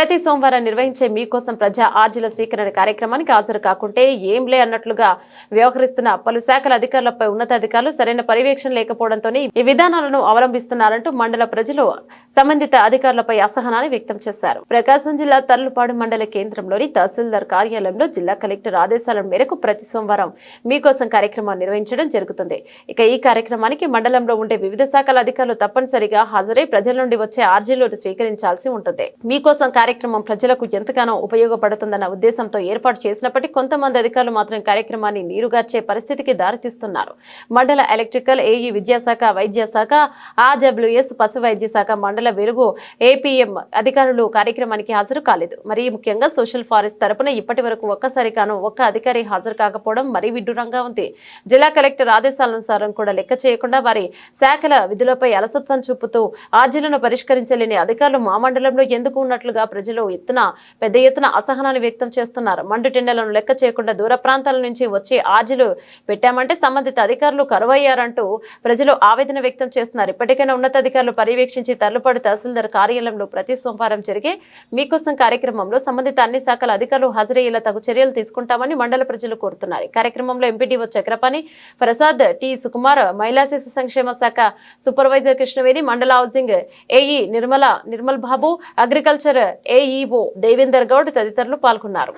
ప్రతి సోమవారం నిర్వహించే మీకోసం ప్రజా ఆర్జీల స్వీకరణ కార్యక్రమానికి హాజరు కాకుంటే ఏంలే అన్నట్లుగా వ్యవహరిస్తున్న పలు శాఖల అధికారులపై ఉన్నతాధికారులు సరైన పర్యవేక్షణ లేకపోవడంతో ఈ విధానాలను అవలంబిస్తున్నారంటూ మండల ప్రజలు సంబంధిత అధికారులపై అసహనాన్ని వ్యక్తం చేశారు. ప్రకాశం జిల్లా తర్లుపాడు మండల కేంద్రంలోని తహసీల్దార్ కార్యాలయంలో జిల్లా కలెక్టర్ ఆదేశాల మేరకు ప్రతి సోమవారం మీకోసం కార్యక్రమం నిర్వహించడం జరుగుతుంది. ఇక ఈ కార్యక్రమానికి మండలంలో ఉండే వివిధ శాఖల అధికారులు తప్పనిసరిగా హాజరై ప్రజల నుండి వచ్చే ఆర్జీలను స్వీకరించాల్సి ఉంటుంది. మీకోసం కార్యక్రమం ప్రజలకు ఎంతగానో ఉపయోగపడుతుందన్న ఉద్దేశంతో ఏర్పాటు చేసినప్పటికీ కొంతమంది అధికారులు మాత్రం కార్యక్రమాన్ని నీరుగార్చే పరిస్థితికి దారితీస్తున్నారు. మండల ఎలక్ట్రికల్ ఏఈ విద్యాశాఖ వైద్య శాఖ ఆర్డబ్ల్యూఎస్ పశు వైద్య శాఖ మండల వెలుగు ఏపీఎం అధికారులు కార్యక్రమానికి హాజరు కాలేదు. మరీ ముఖ్యంగా సోషల్ ఫారెస్ట్ తరపున ఇప్పటి వరకు ఒక్కసారిగాను ఒక్క అధికారి హాజరు కాకపోవడం మరీ విడ్డూరంగా ఉంది. జిల్లా కలెక్టర్ ఆదేశాలనుసారం కూడా లెక్క చేయకుండా వారి శాఖల విధులపై అలసత్వం చూపుతూ ఆర్జీలను పరిష్కరించలేని అధికారులు మా మండలంలో ఎందుకు ఉన్నట్లుగా ప్రజలు ఎత్తున పెద్ద ఎత్తున అసహనాన్ని వ్యక్తం చేస్తున్నారు. మండు టెండలను లెక్క చేయకుండా దూర ప్రాంతాల నుంచి వచ్చి ఆర్జీలు పెట్టామంటే సంబంధిత అధికారులు కరువయ్యారంటూ ప్రజలు ఆవేదన వ్యక్తం చేస్తున్నారు. ఇప్పటికైనా ఉన్నతాధికారులు పర్యవేక్షించి తర్లుపాడు తహసీల్దార్ కార్యాలయంలో ప్రతి సోమవారం జరిగే మీకోసం కార్యక్రమంలో సంబంధిత అన్ని శాఖల అధికారులు హాజరయ్యేలా తగు చర్యలు తీసుకుంటామని మండల ప్రజలు కోరుతున్నారు. కార్యక్రమంలో ఎంపీడీఓ చక్రపాణి ప్రసాద్ టి సుకుమార్ మహిళా శిశు సంక్షేమ శాఖ సూపర్వైజర్ కృష్ణవేణి మండల housing AE Nirmala Nirmal Babu agriculture AEO Devender Goud తదితరులు పాల్గొన్నారు.